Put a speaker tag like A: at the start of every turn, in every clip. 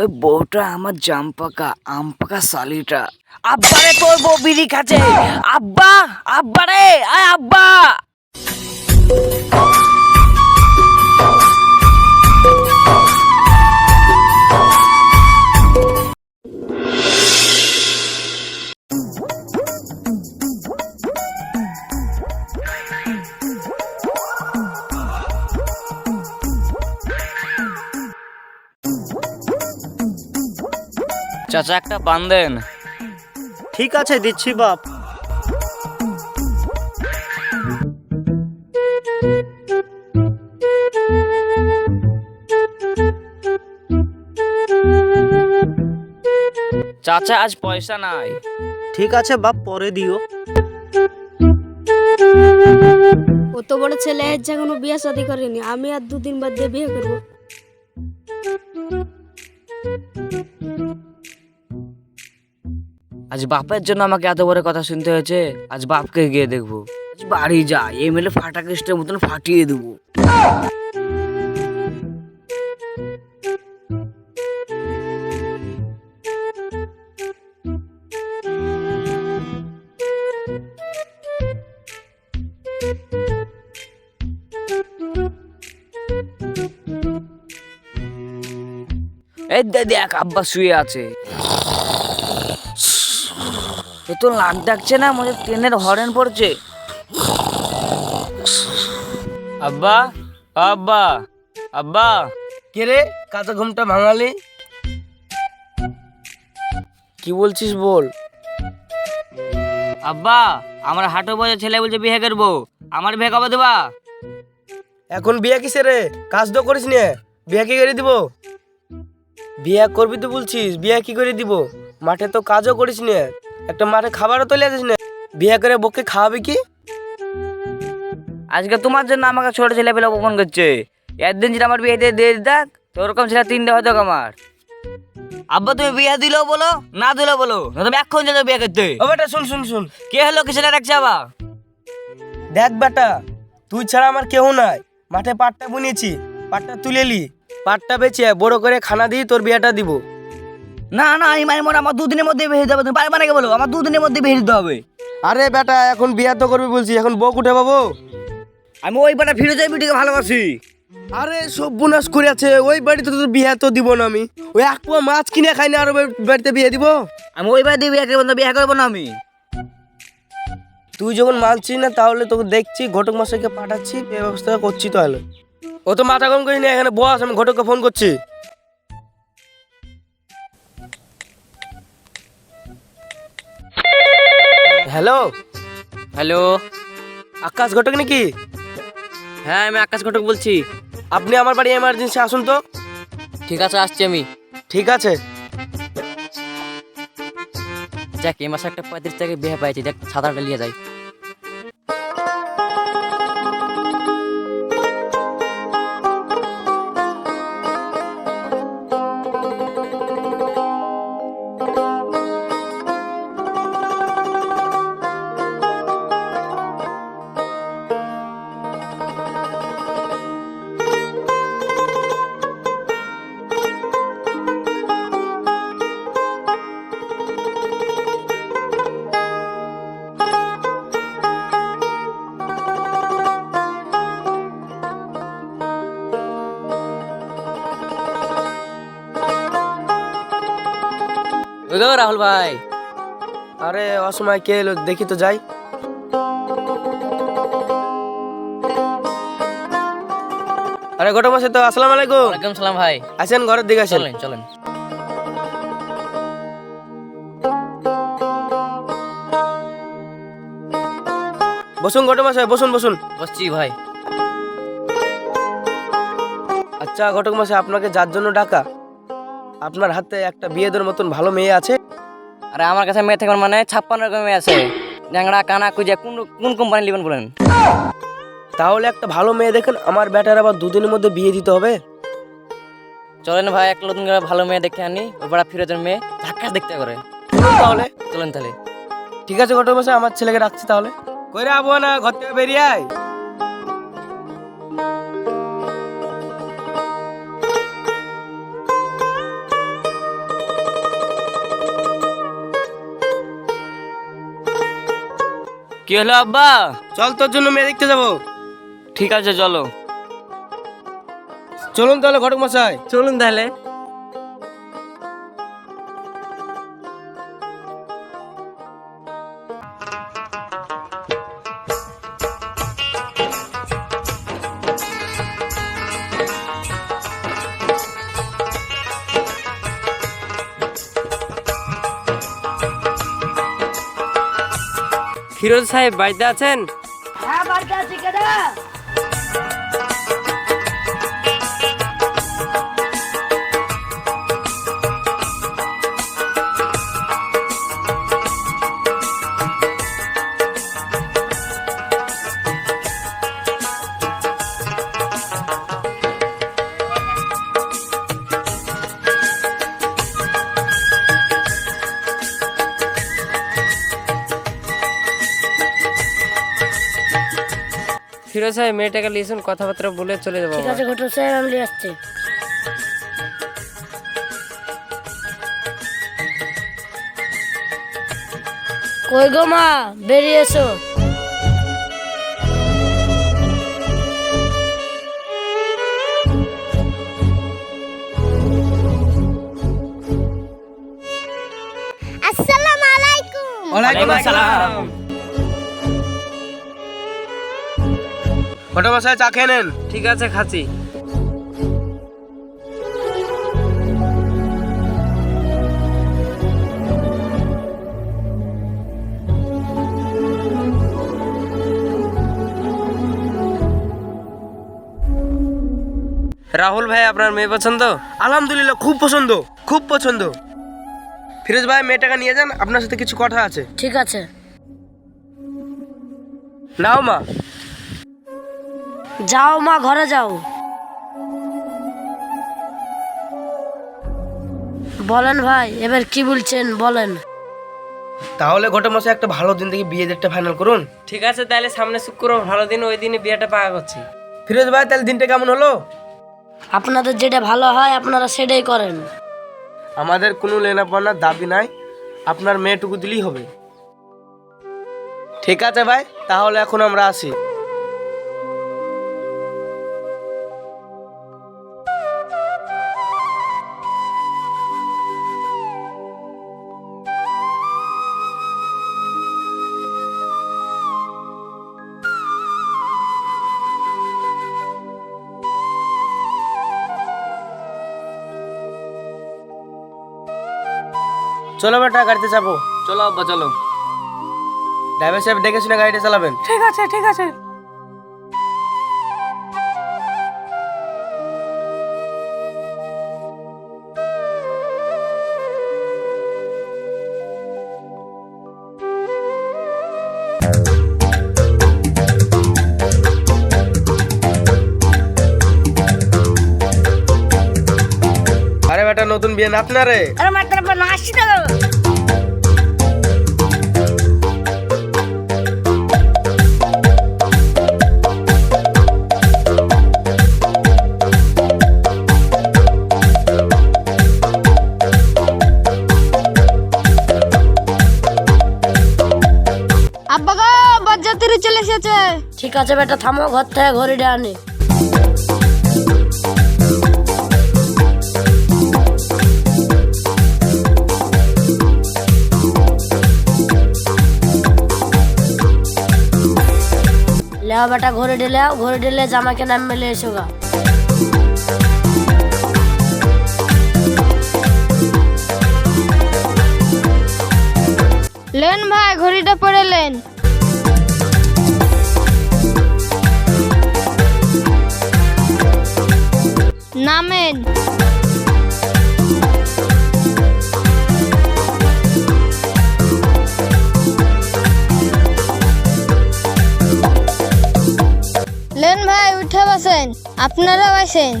A: ওই বউটা আমার জাম পাকা, আম পাকা শালিটা। আব্বা রে তোর বউ বিড়ি খাচ্ছে। আব্বা আব্বা রে আয় আব্বা। চাচা একটা বান দেন।
B: ঠিক আছে দিচ্ছি বাপ।
A: চাচা আজ পয়সা নাই।
B: ঠিক আছে বাপ পরে দিও।
C: ও তো বড় ছেলে এর যে কোনো বিয়ে শাদি করেনি। আমি আর দুদিন বাদ দিয়ে বিয়ে করব।
A: আজ বাপের জন্য আমাকে এত বড় কথা শুনতে হয়েছে, আজ বাপকে গিয়ে দেখব। বাড়ি যা এমএলএ ফাটা কেস্টের মতন ফাটিয়ে দেবো। এই দেখ, আব্বা শুয়ে আছে। এ তো লাগ ডাকছে না মনে হচ্ছে ট্রেনের হরেন পড়ছে। আব্বা আব্বা আব্বা।
D: কে রে কাঁচা ঘুমটা ভাঙালি?
A: কি বলছিস বল? আব্বা আমার হাঁটো বয়সের ছেলে বলছে বিয়ে করব। আমার বিয়ে কবে দেবা?
D: এখন বিয়ে কিসে রে? কাজ তো করিস নে। বিয়ে কি করে দিব? বিয়ে করবি তো বলছিস বিয়ে কি করে দিব? মাঠে তো কাজও করিস নে। একটা মাঠে খাবারও তো আসিস না। বিয়ে করে বউকে খাওয়াবি কি?
A: আজকে তোমার জন্য আমাকে ছোট ছেলে পেলে অপমান করছে। একদিন যেটা আমার বিয়ে দিয়ে দিয়ে দেখ তো ওরকম ছেলে তিনটে হয়তো আমার। আব্বা তুমি বিয়ে দিলেও বলো না দিলেও বলো না তুমি এখন যাবে বিয়ে করতে।
D: ও বেটা শুন শুন শুন।
A: কে হলো কিসে রাখছে আবার?
D: দেখ বেটা তুই ছাড়া আমার কেউ নাই। মাঠে পাটটা বুনেছি পাটটা তুলেলি পাটটা বেচে বড় করে খানা দিয়ে তোর বিয়েটা দিব।
A: না না আমি মানে মনে আমার দুদিনের মধ্যে বিয়ে দিতে হবে তুমি পারবে নাকি বলো? আমার দুদিনের মধ্যে বিয়ে দিতে হবে।
D: আরে বেটা এখন বিয়ে তো করবি বলছি এখন বউ উঠে পাবো?
A: আমি ওই পাটা ফিরে যাই বিটিকে ভালোবাসি।
D: আরে সব বোনাস করে আছে ওই বাড়িতে তো বিয়ে তো দিব না আমি। ওই এক পোয়া মাছ কিনে খাই না আর ওই বাড়িতে বিয়ে দিব?
A: আমি ওই বাড়ি বিয়ে করব না বিয়ে করব না আমি।
D: তুই যখন মানছিস না তাহলে তোকে দেখছি ঘটক মশাইকে পাঠাচ্ছি ব্যবস্থা করছি তাহলে। ও তো মাথা কম করিস না এখানে বস আমি ঘটককে ফোন করছি। হ্যালো?
A: হ্যালো?
D: আকাশ ঘটক নাকি?
A: হ্যাঁ আমি আকাশ ঘটক বলছি।
D: আপনি আমার বাড়ি এমার্জেন্সি আসুন তো।
A: ঠিক আছে আসছি আমি।
D: ঠিক আছে।
A: যাক এ মাসে একটা পঁয়ত্রিশ টাকা বিয়ে পাইছি দেখ সাঁতারটা নিয়ে যাই। ওই গো রাহুল ভাই?
D: আরে অসময় কে এলো দেখি তো যাই। আরে ঘটক মশাই তো আসসালামু আলাইকুম।
A: ওয়ালাইকুম সালাম ভাই।
D: আসেন ঘরের দিকে আসেন।
A: চলেন চলেন।
D: বসুন ঘটক মশাই বসুন বসুন।
A: বসছি ভাই।
D: আচ্ছা ঘটক মশাই আপনাকে যার জন্য ডাকা আপনার হাতে একটা বিয়েদের মতন ভালো মেয়ে আছে?
A: আরে আমার কাছে মেয়ে থাকবেন মানে ছাপ্পান্ন রকম মেয়ে আছে। ন্যাংরা কানা কুজা কোন কোন কোম্পানি নেবেন বলেন?
D: তাহলে একটা ভালো মেয়ে দেখেন আমার ব্যাটার আবার দুদিনের মধ্যে বিয়ে দিতে হবে।
A: চলেন ভাই এক নতুন করে ভালো মেয়ে দেখে আনি ওই পাড়া ফিরোজের মেয়ে ধাক্কা দেখতে করে
D: তাহলে?
A: চলেন তাহলে।
D: ঠিক আছে ঘটক মশাই আমার ছেলেকে রাখছি তাহলে। কইরে আবো না ঘর থেকে বেরিয়ে আয়।
A: কি হলো আব্বা?
D: চল তোর জন্য মেয়ে দেখতে যাব।
A: ঠিক আছে চলো।
D: চলুন তাহলে ঘটক মশাই
B: চলুন তাহলে।
E: ফিরোজ সাহেব বাড়িতে আছেন?
C: হ্যাঁ বাড়িতে আছি কেডা
E: ফিরোজ সাহেব মেয়েটাকে লিসুন কথাবার্তা বলে চলে যাব
C: ঠিক আছে ঘটক সাহেব আমি নিয়ে আসছি। কই গো মা বেরিয়ে এসো। আসসালামু আলাইকুম।
D: ওয়ালাইকুম আসসালাম। ঘটক মশাই চা খেয়ে নেন।
E: ঠিক আছে খাচ্ছি। রাহুল ভাই আপনার মেয়ে পছন্দ?
D: আলহামদুলিল্লাহ খুব পছন্দ খুব পছন্দ। ফিরোজ ভাই মেয়েটাকে নিয়ে যান আপনার সাথে কিছু কথা আছে।
C: ঠিক আছে।
D: নাও মা।
C: যাও মা ঘরে যাও। বলেন ভাই এবার কি বলছেন বলেন।
D: তাহলে ঘটক মশাই একটা ভালো দিন থেকে বিয়ে ডেটটা ফাইনাল করুন।
E: ঠিক আছে তাহলে সামনে শুক্রবার ভালো দিন ওই দিনে বিয়েটা পাকা করছি।
D: ফিরোজ ভাই তাহলে দিনটা কেমন হলো?
C: আপনাদের যেটা ভালো হয় আপনারা সেটাই করেন।
D: আমাদের কোনো লেনা লেনাপড়ার দাবি নাই আপনার মেয়েটুকু দিলেই হবে। ঠিক আছে ভাই তাহলে এখন আমরা আসি। চলো বেটা গাড়িতে যাব
A: চলো আব্বা চলো।
D: ড্রাইভার সাহেব দেখে শুনে গাড়িটা চালাবেন।
E: ঠিক আছে ঠিক আছে।
D: বিয়ে আপনারে
C: আরে মাত্র আসছি তো
F: আব্বা গো বরযাত্রী চলে এসেছে।
C: ঠিক আছে বেটা থামো ঘর থেকে ঘড়িটা আনি। লেও বেটা ঘড়ি দিলে ঘড়ি দিলে জামাকে নাম মেলে এসো গা।
F: লেন ভাই, ঘড়িটা পরে লেন। নামেন। বসেন আসেন।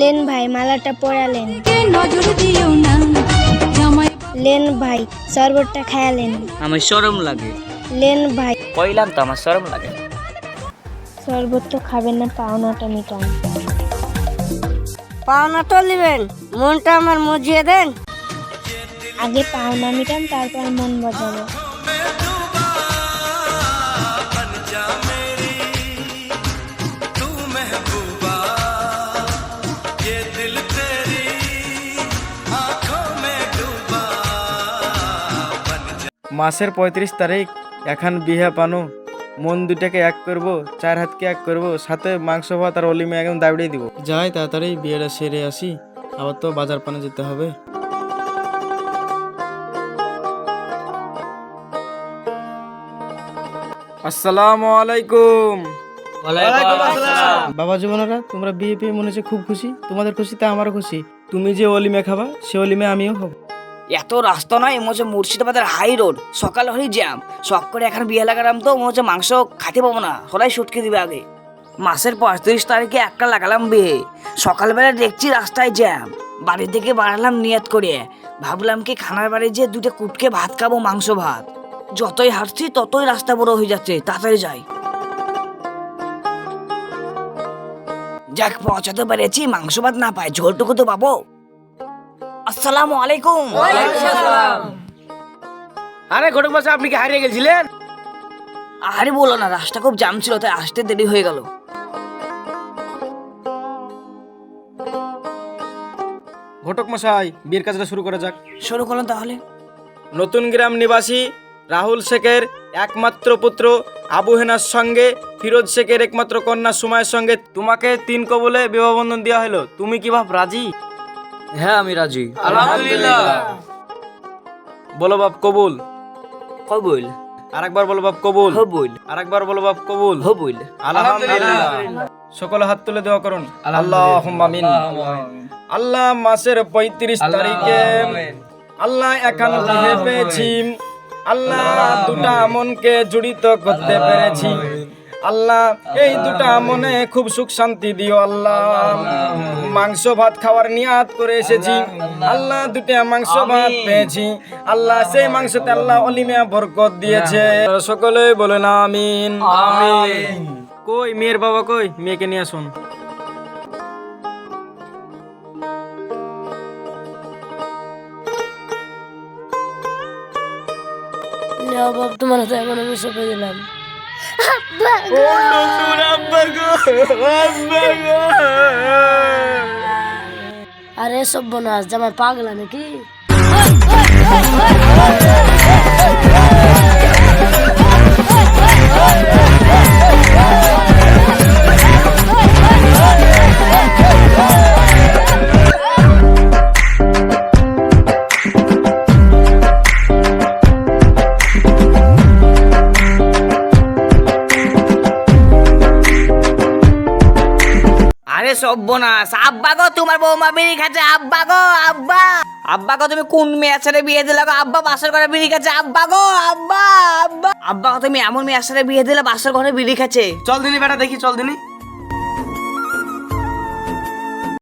F: লেন ভাই মালাটা পরালেন। লেন ভাই শরবতটা খায়ালেন।
A: আমার শরম লাগে।
F: লেন ভাই
A: কইলাম তো আমার শরম লাগে।
F: শরবত তো খাবেন না পাওনাটা মিটান
C: পাওনা তো নেবেন মনটা আমার মজিয়ে দেন।
F: আগে পাওনা মিটান তারপর মন বদলাবো
G: মাসের পঁয়ত্রিশ তারিখ এখন বিহা পানো মন দুটাকে এক করব চার হাতকে এক করব সাথে মাংস ভাত আর অলিমে একদম দাবিয়ে দিব। যাই তাড়াতাড়ি বিয়েটা সেরে আসি আবার তো বাজার পানে যেতে হবে। আসসালামু আলাইকুম। বাবা জীবনেরা তোমরা বিয়ে পেয়ে মনে হচ্ছে খুব খুশি তোমাদের খুশিতে আমারও খুশি। তুমি যে অলিমে খাবা সে অলিমে আমিও খাব
A: এত রাস্তা নয়, মনে হচ্ছে মুর্শিদাবাদের হাই রোড সকাল হলেই জ্যাম শখ করে এখন বিয়ে লাগালাম তো, মনে হচ্ছে মাংস খাতে পাবো না। সবাই সুটকে দিবে আগে। মাসের পঁয়ত্রিশ তারিখে একটা লাগালাম বিয়ে। সকালবেলা দেখছি রাস্তায় জ্যাম বাড়ি থেকে বাড়ালাম নিয়ত করে। ভাবলাম কি খানার বাড়ি যে দুটো কুটকে ভাত খাব, মাংস, ভাত। যতই হাঁটছি ততই রাস্তা বড় হয়ে যাচ্ছে, তাড়াতাড়ি যাই। যাক, পৌঁছাতে পেরেছি, মাংস, ভাত না পাই ঝোলটুকু তো পাবো। আসসালামু আলাইকুম।
D: আরে ঘটক মশাই আপনি কি হারিয়ে গেছিলেন?
A: আরে বলো না রাস্তা খুব জাম ছিল তাই আসতে দেরি হয়ে গেল।
G: ঘটক মশাই বিয়ের কাজটা শুরু করা যাক।
A: শুরু করলাম তাহলে।
G: নতুন গ্রাম নিবাসী রাহুল শেখের একমাত্র পুত্র আবু হেনার সঙ্গে ফিরোজ শেখের একমাত্র কন্যা সুমায়ের সঙ্গে তোমাকে তিন কবলে বিবাহ বন্ধন দেওয়া হলো। তুমি কি ভাব রাজি?
A: হ্যাঁ আমি রাজি।
G: আলহামদুলিল্লাহ। বলো বাপ কবুল।
A: কবুল।
G: আরেকবার বলো বাপ কবুল।
A: হবুল।
G: আরেকবার বলো বাপ কবুল।
A: হবুল।
G: আলহামদুলিল্লাহ। সকলে হাত তুলে দেওয়া করুন। আল্লাহ আমিন। আল্লাহ মাসের পঁয়ত্রিশ তারিখে আল্লাহ এখন পেয়েছি আল্লাহ দুটা মনকে জড়িত করতে পেরেছি। আল্লাহ এই দুটা মনে খুব সুখ শান্তি দিও আল্লাহ। মাংস ভাত খাওয়ার নিয়াত করে এসেছি। আল্লাহ দুটা মাংস ভাত পেয়েছি। আল্লাহ সেই মাংসতে আল্লাহ অলিমিয়া বরকত দিয়েছে। সকলে বলেন আমিন। আমিন। কই মেয়ের বাবা কই? মেয়েকে নিয়ে আসুন।
C: তোমার হাতে এখন আমি সঁপে দিলাম আরে সব বোনাস জামাই পাগলা নাকি?
A: আরে সব্যনাশ আব্বা গো, তোমার বৌমা বিড়ি খাচ্ছে। আব্বা গো, আব্বা। আব্বা গো, তুমি কোন মেয়ের সাথে বিয়ে দিলে গো? আব্বা বাসর ঘরে বিড়ি খাচ্ছে। আব্বা গো, আব্বা আব্বা। আব্বা গো, তুমি এমন মেয়ের সাথে বিয়ে দিলে বাসর ঘরে বিড়ি খাচ্ছে?
D: চল দিনি বেটা, দেখি, চল দিনি।